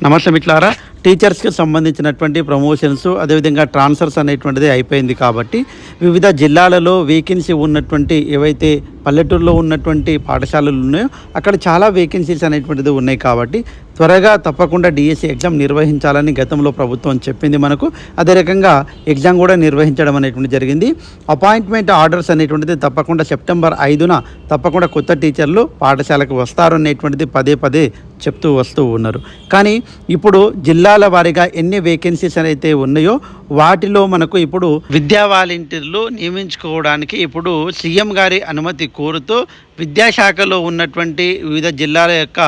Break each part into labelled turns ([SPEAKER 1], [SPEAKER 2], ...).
[SPEAKER 1] నమస్తే మిట్లారా టీచర్స్కి సంబంధించినటువంటి ప్రమోషన్స్ అదేవిధంగా ట్రాన్స్ఫర్స్ అనేటువంటిది అయిపోయింది కాబట్టి వివిధ జిల్లాలలో వేకెన్సీ ఉన్నటువంటి ఏవైతే పల్లెటూరులో ఉన్నటువంటి పాఠశాలలు ఉన్నాయో అక్కడ చాలా వేకెన్సీస్ అనేటువంటిది ఉన్నాయి కాబట్టి త్వరగా తప్పకుండా డిఎస్సి ఎగ్జామ్ నిర్వహించాలని గతంలో ప్రభుత్వం చెప్పింది మనకు. అదే రకంగా ఎగ్జామ్ కూడా నిర్వహించడం అనేటువంటి జరిగింది. అపాయింట్మెంట్ ఆర్డర్స్ అనేటువంటిది తప్పకుండా సెప్టెంబర్ ఐదున తప్పకుండా కొత్త టీచర్లు పాఠశాలకు వస్తారు అనేటువంటిది పదే పదే చెప్తూ వస్తూ ఉన్నారు. కానీ ఇప్పుడు జిల్లాల వారీగా ఎన్ని వేకెన్సీస్ అయితే ఉన్నాయో వాటిలో మనకు ఇప్పుడు విద్యా వాలంటీర్లు నియమించుకోవడానికి ఇప్పుడు సీఎం గారి అనుమతి కోరుతూ విద్యాశాఖలో ఉన్నటువంటి వివిధ జిల్లాల యొక్క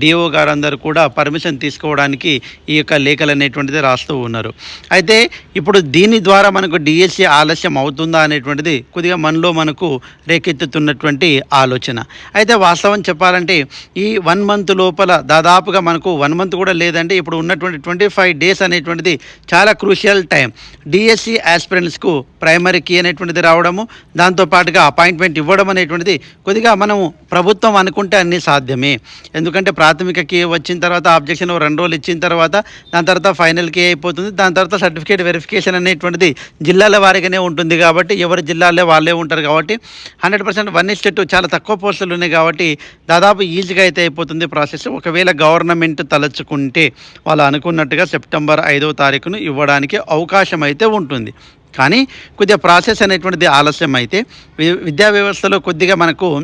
[SPEAKER 1] డిఓ గారందరూ కూడా పర్మిషన్ తీసుకోవడానికి ఈ యొక్క లేఖలు అనేటువంటిది రాస్తూ ఉన్నారు. అయితే ఇప్పుడు దీని ద్వారా మనకు డిఎస్సి ఆలస్యం అవుతుందా అనేటువంటిది కొద్దిగా మనలో మనకు రేకెత్తుతున్నటువంటి ఆలోచన. అయితే వాస్తవం చెప్పాలంటే ఈ వన్ మంత్ లోపల దాదాపుగా మనకు వన్ మంత్ కూడా లేదంటే ఇప్పుడు ఉన్నటువంటి ట్వంటీ ఫైవ్ డేస్ అనేటువంటిది చాలా క్రూషియల్ టైం. డిఎస్సి ఆస్పిరెంట్స్కు ప్రైమరీ కీ అనేటువంటిది రావడము దాంతోపాటుగా అపాయింట్మెంట్ ఇవ్వడం అనేటువంటిది కొద్దిగా మనం ప్రభుత్వం అనుకుంటే అన్నీ సాధ్యమే. ఎందుకంటే ప్రాథమిక కే వచ్చిన తర్వాత ఆబ్జెక్షన్ రెండు రోజులు ఇచ్చిన తర్వాత దాని తర్వాత ఫైనల్ కే అయిపోతుంది. దాని తర్వాత సర్టిఫికేట్ వెరిఫికేషన్ అనేటువంటిది జిల్లాల వారిగానే ఉంటుంది కాబట్టి ఎవరి జిల్లాలో వాళ్ళే ఉంటారు కాబట్టి హండ్రెడ్ పర్సెంట్ వన్ ఇస్ చాలా తక్కువ పోస్టులు ఉన్నాయి కాబట్టి దాదాపు ఈజీగా అయితే అయిపోతుంది ప్రాసెస్. ఒకవేళ గవర్నమెంట్ తలచుకుంటే వాళ్ళు అనుకున్నట్టుగా సెప్టెంబర్ ఐదవ తారీఖును ఇవ్వడానికి అవకాశం అయితే ఉంటుంది. కానీ కొద్దిగా ప్రాసెస్ అనేటువంటిది ఆలస్యం అయితే వి- విద్యా వ్యవస్థలో కొద్దిగా మనకు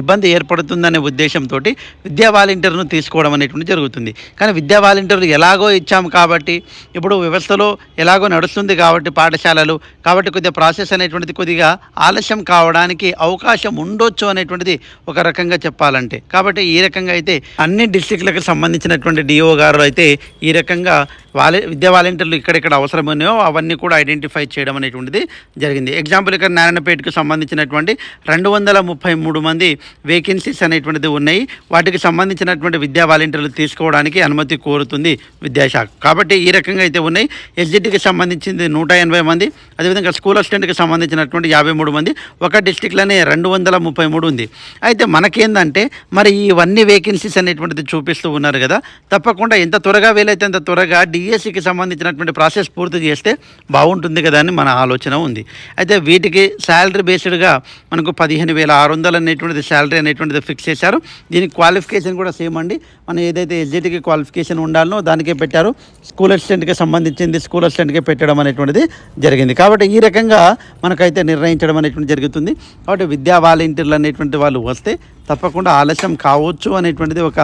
[SPEAKER 1] ఇబ్బంది ఏర్పడుతుందనే ఉద్దేశంతో విద్యా వాలంటీర్ను తీసుకోవడం అనేటువంటి జరుగుతుంది. కానీ విద్యా వాలంటీర్లు ఎలాగో ఇచ్చాము కాబట్టి ఇప్పుడు వ్యవస్థలో ఎలాగో నడుస్తుంది కాబట్టి పాఠశాలలు కాబట్టి కొద్దిగా ప్రాసెస్ అనేటువంటిది కొద్దిగా ఆలస్యం కావడానికి అవకాశం ఉండొచ్చు అనేటువంటిది ఒక రకంగా చెప్పాలంటే. కాబట్టి ఈ రకంగా అయితే అన్ని డిస్టిక్లకు సంబంధించినటువంటి డిఓ గారు అయితే ఈ రకంగా వాలే విద్యా వాలంటీర్లు ఇక్కడెక్కడ అవసరం అవన్నీ కూడా ఐడెంటిఫై చేయడం అనేటువంటిది జరిగింది. ఎగ్జాంపుల్ ఇక్కడ నారాయణపేటకు సంబంధించినటువంటి రెండు వందల ముప్పై మూడు మంది వేకెన్సీస్ అనేటువంటిది ఉన్నాయి. వాటికి సంబంధించినటువంటి విద్యా వాలంటీర్లు తీసుకోవడానికి అనుమతి కోరుతుంది విద్యాశాఖ. కాబట్టి ఈ రకంగా అయితే ఉన్నాయి. ఎస్జిటికి సంబంధించింది నూట ఎనభై మంది అదేవిధంగా స్కూల్ అసిస్టెంట్కి సంబంధించినటువంటి యాభై మూడు మంది. ఒక డిస్టిక్లోనే రెండు వందల ముప్పై మూడు ఉంది. అయితే మనకేందంటే మరి ఇవన్నీ వేకెన్సీస్ అనేటువంటిది చూపిస్తూ ఉన్నారు కదా. తప్పకుండా ఎంత త్వరగా వీలైతే అంత త్వరగా డిఎస్సికి సంబంధించినటువంటి ప్రాసెస్ పూర్తి చేస్తే బాగుంటుంది కదా అని మన ఆలోచన ఉంది. అయితే వీటికి శాలరీ బేస్డ్గా మనకు పదిహేను వేల ఆరు వందలు అనేటువంటిది శాలరీ అనేటువంటిది ఫిక్స్ చేశారు. దీనికి క్వాలిఫికేషన్ కూడా సేమ్ అండి. మనం ఏదైతే ఎస్జిటికి క్వాలిఫికేషన్ ఉండాలనో దానికే పెట్టారు. స్కూల్ అసిస్టెంట్కి సంబంధించింది స్కూల్ అసిస్టెంట్కే పెట్టడం అనేటువంటిది జరిగింది. కాబట్టి ఈ రకంగా మనకైతే నిర్ణయించడం అనేటువంటి జరుగుతుంది. కాబట్టి విద్యా వాలంటీర్లు అనేటువంటి వాళ్ళు వస్తే తప్పకుండా ఆలస్యం కావచ్చు అనేటువంటిది ఒక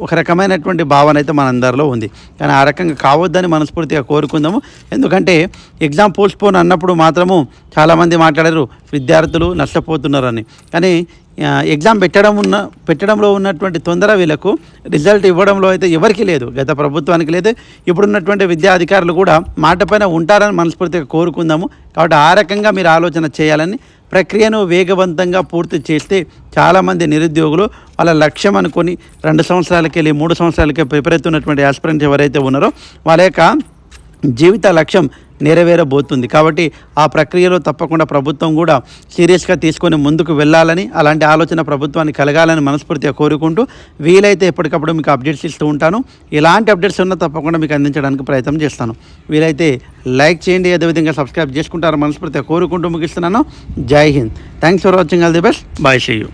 [SPEAKER 1] ఒక రకమైనటువంటి భావన అయితే మనందరిలో ఉంది. కానీ ఆ రకంగా కావద్దని మనస్ఫూర్తిగా కోరుకుందాము. ఎందుకంటే ఎగ్జామ్ పోస్ట్పోన్ అన్నప్పుడు మాత్రము చాలామంది మాట్లాడారు విద్యార్థులు నష్టపోతున్నారని. కానీ ఎగ్జామ్ పెట్టడం ఉన్న పెట్టడంలో ఉన్నటువంటి తొందర వీళ్ళకు రిజల్ట్ ఇవ్వడంలో అయితే ఎవరికీ లేదు. గత ప్రభుత్వానికి లేదు. ఇప్పుడున్నటువంటి విద్యా అధికారులు కూడా మాటపైన ఉంటారని మనస్ఫూర్తిగా కోరుకుందాము. కాబట్టి ఆ రకంగా మీరు ఆలోచన చేయాలని ప్రక్రియను వేగవంతంగా పూర్తి చేస్తే చాలామంది నిరుద్యోగులు వాళ్ళ లక్ష్యం అనుకొని రెండు సంవత్సరాలకి వెళ్ళి మూడు సంవత్సరాలకి ప్రిపేర్ అవుతున్నటువంటి ఆస్పిరెంట్స్ ఎవరైతే ఉన్నారో వాళ్ళ యొక్క జీవిత లక్ష్యం నెరవేరబోతుంది. కాబట్టి ఆ ప్రక్రియలో తప్పకుండా ప్రభుత్వం కూడా సీరియస్గా తీసుకొని ముందుకు వెళ్ళాలని అలాంటి ఆలోచన ప్రభుత్వాన్ని కలగాలని మనస్ఫూర్తిగా కోరుకుంటూ వీలైతే ఎప్పటికప్పుడు మీకు అప్డేట్స్ ఇస్తూ ఉంటాను. ఎలాంటి అప్డేట్స్ ఉన్నా తప్పకుండా మీకు అందించడానికి ప్రయత్నం చేస్తాను. వీలైతే లైక్ చేయండి అదేవిధంగా సబ్స్క్రైబ్ చేసుకుంటారు మనస్ఫూర్తిగా కోరుకుంటూ ముగిస్తున్నాను. జై Hind. Thanks for watching all the best bye see you